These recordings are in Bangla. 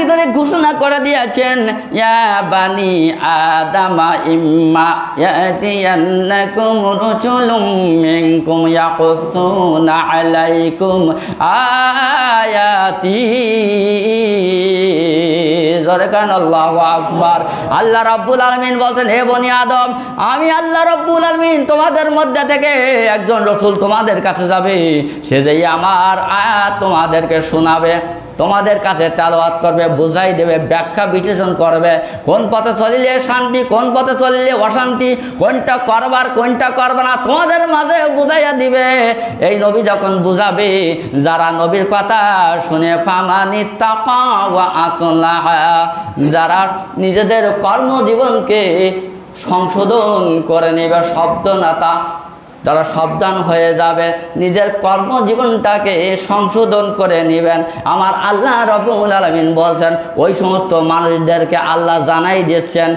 ভিতরে ঘোষণা করে দিয়েছেন, ইয়া বানি আদামা ইম্মা ইয়াতিয়ান্নাকুম আলাইকুম আয়াতি। কান আকবার। আল্লাহ রাব্বুল আলামিন বলছেন, হে বনি আদম, আমি আল্লাহ রাব্বুল আলামিন তোমাদের মধ্যে থেকে একজন রসুল তোমাদের কাছে যাবে। সে যেই আমার আয়াত তোমাদেরকে শোনাবে। তোমাদের কাছে তেলাওয়াত করবে, বুঝাই দেবে, ব্যাখ্যা বিশ্লেষণ করবে, কোন পথে চলিলে শান্তি, কোন পথে চলিলে অশান্তি, কোনটা করবার, কোনটা করবে না, তোমাদের মাঝে বুঝাইয়া দিবে। এই নবী যখন বুঝাবে, যারা নবীর কথা শুনে, ফামানি আসলাহ যারা নিজেদের কর্মজীবনকে সংশোধন করে নেবে, শব্দ নাতা যারা সাবধান হয়ে যাবে, নিজের কর্মজীবনটাকে সংশোধন করে নেবেন। আমার আল্লাহ রবুল আলমিন বলছেন, ওই সমস্ত মানুষদেরকে আল্লাহ জানাই দিচ্ছেন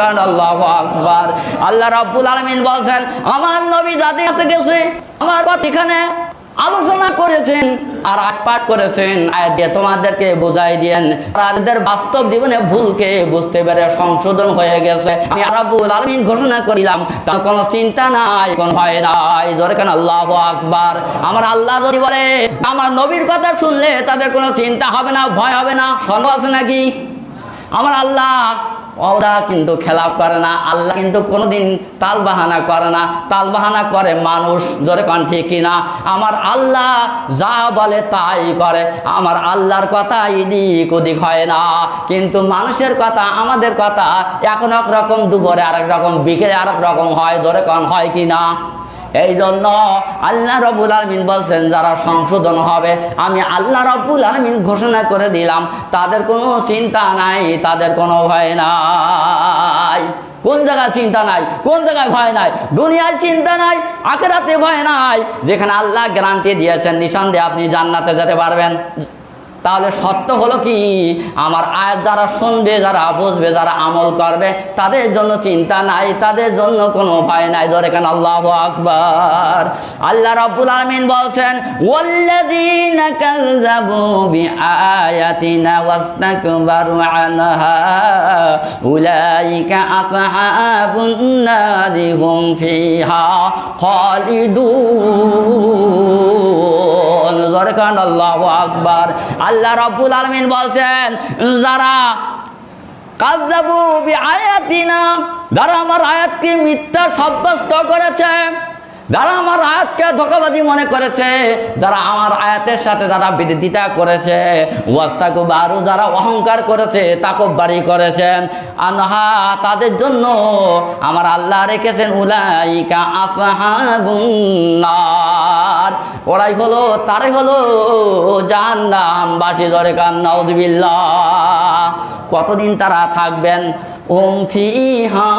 কারণ আল্লাহ আকবার। আলমিন বলছেন, আমার নবী যাদের কাছে গেছে, আমার এখানে। আলোচনা করেছেন আর পাঠ করেছেন, আয়াত দিয়ে তোমাদেরকে বুঝাই দিয়েন। তাদের বাস্তব জীবনে ভুলকে বুঝতে পেরে সংশোধন হয়ে গেছে। আমি আরবুল আলমিন ঘোষণা করিলাম, তার কোনো চিন্তা নাই, কোনো ভয় নাই, জোরে কেন আল্লাহ আকবার। আমার আল্লাহ যদি বলে, আমার নবীর কথা শুনলে তাদের কোনো চিন্তা হবে না, ভয় হবে না, সন্দেহ আছে নাকি? আমার আল্লাহ ওরা কিন্তু খেলাপ করে না, আল্লাহ কিন্তু কোনোদিন তাল বাহানা করে না। তাল বাহানা করে মানুষ, জোরে কন ঠিক কিনা আমার আল্লাহ যা বলে তাই করে, আমার আল্লাহর কথা ইদিক ওদিক হয় না। কিন্তু মানুষের কথা, আমাদের কথা এখন এক রকম দুপুরে আরেক রকম, বিকেলে আরেক রকম হয়, জোরে কণ হয় কি না? এই জন্য আল্লাহ রবুল আলমিন বলছেন, যারা সংশোধন হবে, আমি আল্লাহ রব্বুল আলমিন ঘোষণা করে দিলাম, তাদের কোনো চিন্তা নাই, তাদের কোনো ভয় নাই। কোন জায়গায় চিন্তা নাই, কোন জায়গায় ভয় নাই, দুনিয়ায় চিন্তা নাই, আখেরাতে ভয় নাই, যেখানে আল্লাহ গ্যারান্টি দিয়েছেন, নিঃসন্দেহে আপনি জান্নাতে যেতে পারবেন। তাহলে সত্য হলো কি? আমার আয়াত যারা শুনবে, যারা বুঝবে, যারা আমল করবে, তাদের জন্য চিন্তা নাই, তাদের জন্য কোনো ভয় নাই। ধরে কেন? আল্লাহ আকবার। আল্লাহ রাব্বুল আলামিন বলছেন কাযযাবু জোরে কান আল্লাহ আকবার। আল্লাহ রব্বুল আলমিন বলছেন, যারা কাজাবু আয়াতিনা যারা আমার আয়াতকে মিথ্যা সাব্যস্ত করেছে যারা আমার আয়াতকে ধোকাবাজি মনে করেছে, যারা আমার আয়াতের সাথে যারা বিরোধিতা করেছে, ওয়াস্তাকু বারু যারা অহংকার করেছে তাকব্বারি করেছেন, আনহা তাদের জন্য আমার আল্লাহ রেখেছেন, উলাইকা আসহাবুন্নার। ওরাই হলো, তারাই হলো জাহান্নাম বাসি জরে কান, নাউজুবিল্লাহ। কতদিন তারা থাকবেন? ওম ফিহা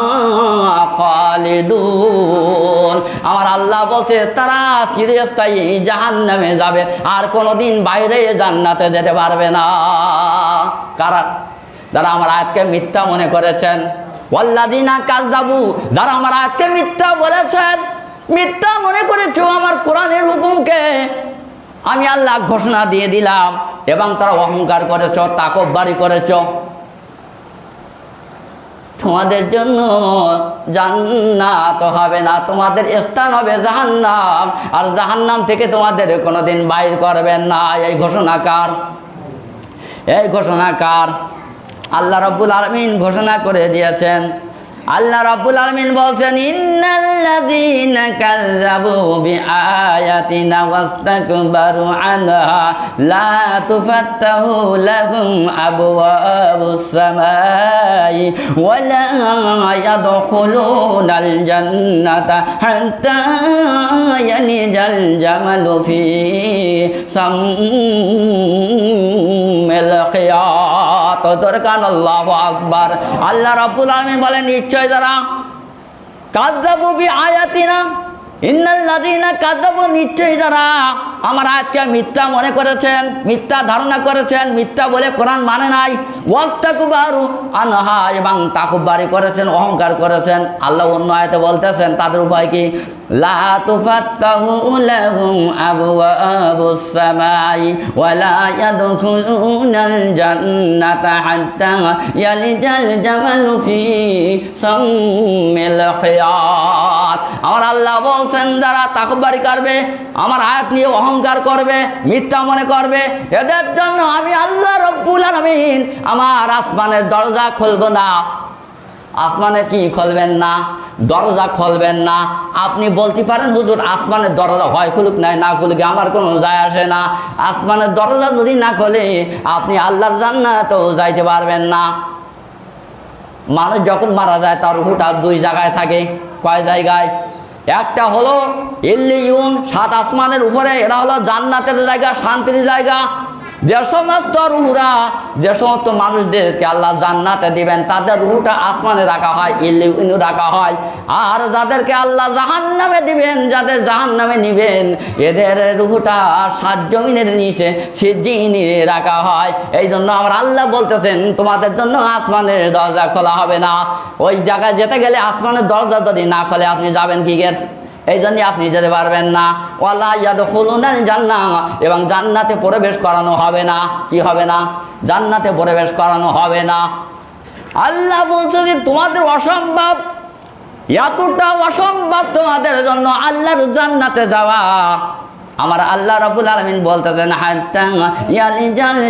খালিদুন। আমার আল্লাহ বলছে, তারা চিরস্থায়ী জাহান নামে যাবে, আর কোনোদিন বাইরে জান্নাতে যেতে পারবে না। কারা? যারা আমার আয়াতকে মিথ্যা মনে করেছেন। ওয়াল্লাদিনা কাজদাবু যারা আমার আয়াতকে মিথ্যা বলেছেন, মিথ্যা মনে করেছ আমার কোরআনের হুকুমকে। আমি আল্লাহ ঘোষণা দিয়ে দিলাম, এবং তারা অহংকার করেছ, তাকববারি করেছ। তোমাদের জন্য জান্নাত হবে না, তোমাদের স্থান হবে জাহান্নাম। আর জাহান্নাম থেকে তোমাদের কোনোদিন বাইর করবেন না। এই ঘোষণাকার এই ঘোষণাকার আল্লাহ রব্বুল আলমিন ঘোষণা করে দিয়েছেন আল্লাহ রাব্বুল আলামিন বলছেন, ইন্নাল্লাযীনা কাযযাবু বিআয়াতিনা ওয়াস্তাকবারু আনহা, লা তুফাত্তাহু লাহুম আবওয়াবুস সামাই ওয়া লা ইয়াদখুলুনাল জান্নাতা হাত্তা ইয়ালিজাল জামালু ফি সাম্মিল খিয়াত আল্লাহু আকবার। আল্লাহ রাব্বুল আলামিন বলেন, নিশ্চয় যারা কাদ্দাবু বি আয়াতিনা ইন্নাল্লাযীনা কাদ্দাবু, নিশ্চয় যারা আমার আজকে মিথ্যা মনে করেছেন, মিথ্যা ধারণা করেছেন, মিথ্যা বলে কোরআন মানে নাই, ওয়াস্তাকুবারু আনহা, এবং তাকুবারি করেছেন, অহংকার করেছেন। আল্লাহ অন্য আয়তে বলতেছেন, তাদের উপায় কি? তুফাত্তাহু লাহুম আবওয়াবুস সামাই ওয়া লা ইয়াদখুলুনাল জান্নাতা হাত্তা ইয়ালিজাল জামালু ফি সাম্মিল খিয়াত। আমার আল্লাহ বলছেন, যারা তাকবারি করবে, আমার আয়াত নিয়ে অহংকার করবে, মিথ্যা মনে করবে, এদের জন্য আমি আল্লাহ রব্বুল আলামিন আমার আসমানের দরজা খুলবো না। আসমানে কি খুলবেন না? দরজা খুলবেন না? আপনি বলতে পারেন, হুজুর, আসমানের দরজা হয় খুলুক, নাই না খুলুক, আমার কোনো যায় আসে না। আসমানের দরজা যদি না খোলে, আপনি আল্লাহর জান্নাতেও যাইতে পারবেন না। মানুষ যখন মারা যায়, তার রুহুটা দুই জায়গায় থাকে, কয় জায়গায়? একটা হলো ইল্লিউন সাত আসমানের উপরে, এরা হলো জান্নাতের জায়গা, শান্তির জায়গা। যে সমস্ত রুহুরা, যে সমস্ত মানুষদেরকে আল্লাহ জান্নাতে দিবেন, তাদের রুহুটা আসমানে রাখা হয় ইল্লিউন রাখা হয়। আর যাদেরকে আল্লাহ জাহান নামে দিবেন, যাদের জাহান নামে নিবেন, এদের রুহুটা সাত জমিনের নিচে সিজিনে রাখা হয়। এই জন্য আমার আল্লাহ বলতেছেন, তোমাদের জন্য আসমানের দরজা খোলা হবে না। ওই জায়গায় যেতে গেলে আসমানের দরজা যদি না খোলে, আপনি যাবেন কি গের এই জন্য আপনি যেতে পারবেন না। ওয়াল্লাহ ইয়াদ খুলুনাল জান্না এবং জান্নাতে প্রবেশ করানো হবে না। কি হবে না? জান্নাতে প্রবেশ করানো হবে না। আল্লাহ বলছে যে, তোমাদের অসম্ভব, এতটা অসম্ভব তোমাদের জন্য আল্লাহর জান্নাতে যাওয়া। আমার আল্লাহ রাব্বুল আলামিন বলতেছেন, হাত্তা ইয়ালিজাল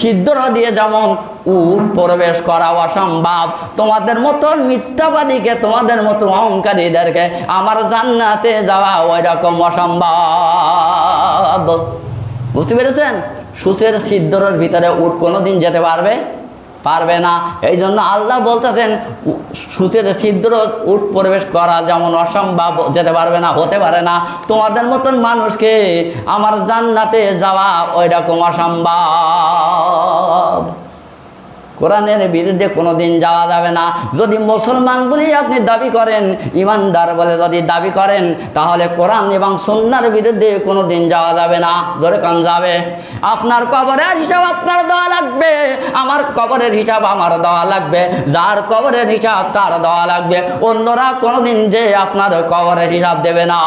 সিদ্ধর দিয়ে যেমন উট প্রবেশ করা অসম্ভব, তোমাদের মতো মিথ্যাবাদীকে তোমাদের মতো অহংকারীদেরকে আমার জান্নাতে যাওয়া ওই রকম অসম্ভব। বুঝতে পেরেছেন? সুচের সিদ্ধরের ভিতরে উট কোনোদিন যেতে পারবে? পারবে না। এই জন্য আল্লাহ বলতেছেন সুতের ছিদ্র উঠ প্রবেশ করা যেমন অসম্ভব, যেতে পারবে না, হতে পারে না। তোমাদের মতন মানুষকে আমার জান্নাতে যাওয়া ওই রকম অসম্ভব। কোরআনের বিরুদ্ধে কোনোদিন যাওয়া যাবে না। যদি মুসলমান বলেই আপনি দাবি করেন, ইমানদার বলে যদি দাবি করেন, তাহলে কোরআন এবং সন্ন্যার বিরুদ্ধে কোনোদিন যাওয়া যাবে না। ধরে কান যাবে। আপনার কবরের হিসাব আপনার দেওয়া লাগবে। আমার কবরের হিসাব আমার দেওয়া লাগবে। যার কবরের হিসাব তার দেওয়া লাগবে। অন্যরা কোনোদিন যে আপনার কবরের হিসাব দেবে না।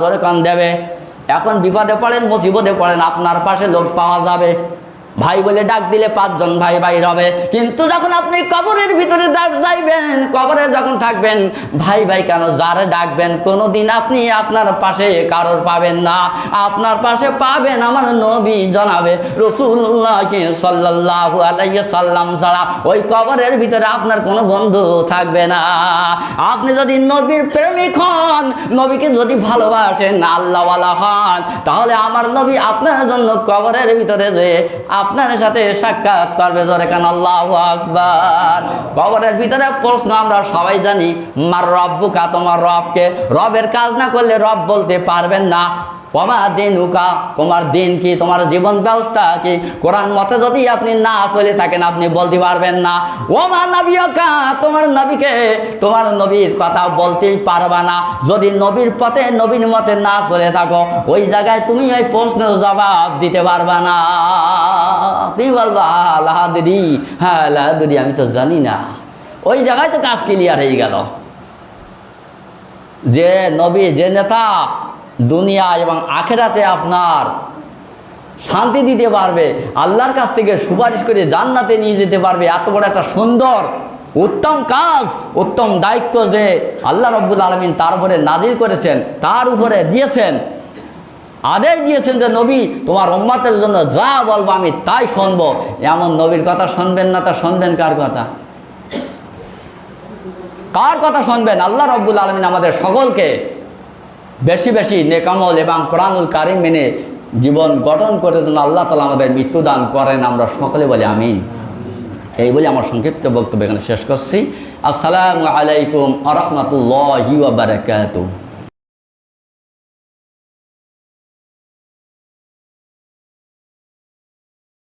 ধরে কান দেবে। এখন বিপদে পড়েন, মুসিবতে পড়েন, আপনার পাশে লোক পাওয়া যাবে। ভাই বলে ডাক দিলে পাঁচজন ভাই বাইর হবে কিন্তু যখন আপনি কবরের ভিতরে দা- যাইবেন, কবরে যখন থাকবেন, ভাই ভাই কেন যারে ডাকবেন? কোনোদিন আপনি আপনার পাশে কারোর পাবেন না। আপনার পাশে পাবেন আমার নবী জানাবে রসুল্লাহকে সাল্লাল্লাহু আলাইহি সাল্লাম ছাড়া। ওই কবরের ভিতরে আপনার কোনো বন্ধু থাকবে না। আপনি যদি নবীর প্রেমিক হন, নবীকে যদি ভালোবাসেন, আল্লাহওয়ালা হন, তাহলে আমার নবী আপনার জন্য কবরের ভিতরে যে আপনার সাথে সাক্ষাৎ করবে জোরে কান আল্লাহ আকবার। কবরের ভিতরে প্রশ্ন, আমরা সবাই জানি, মার রব্বুকা তোমার রবকে? রবের কাজ না করলে রব বলতে পারবেন না। ওমা দিন উকা তোমার দিন কি, তোমার জীবন ব্যবস্থা কি? কোরআন মতে যদি আপনি না চলে থাকেন, আপনি বলতে পারবেন না। ওমা নবীকা তোমার নবীকে, তোমার নবীর কথা বলতেই পারবা না। যদি নবীর পথে, নবীর মতে না চলে থাকো, ওই জায়গায় তুমি ওই প্রশ্নের জবাব দিতে পারবা না। তুমি বলবা? লাহাদি হ্যাঁ লাহাদি আমি তো জানি না। ওই জায়গায় তো কাজ ক্লিয়ার হয়ে গেল। যে নবী, যে নেতা দুনিয়া এবং আখেরাতে আপনার শান্তি দিতে পারবে, আল্লাহর কাছ থেকে সুপারিশ করে জান্নাতে নিয়ে যেতে পারবে। এত বড় একটা সুন্দর, উত্তম কাজ, উত্তম দায়িত্ব যে আল্লাহ রব্বুল আলমিন তার উপরে নাজিল করেছেন, তার উপরে দিয়েছেন। আদেশ দিয়েছেন যে, নবী, তোমার উম্মাতের জন্য যা বলব আমি তাই শুনব। এমন নবীর কথা শুনবেন না, তা শুনবেন কার কথা? কার কথা শুনবেন? আল্লাহ রব্বুল আলমিন আমাদের সকলকে বেশি বেশি নেকামল এবং কোরআনুল কারিম মেনে জীবন গঠন করে যেন আল্লাহ তালা আমাদের মৃত্যুদান করেন আমরা সকলে বলি আমি এই বলে আমার সংক্ষিপ্ত বক্তব্য এখানে শেষ করছি। আসসালামু আলাইকুম আ রহমতুল্লাহ বারাকাতুহ।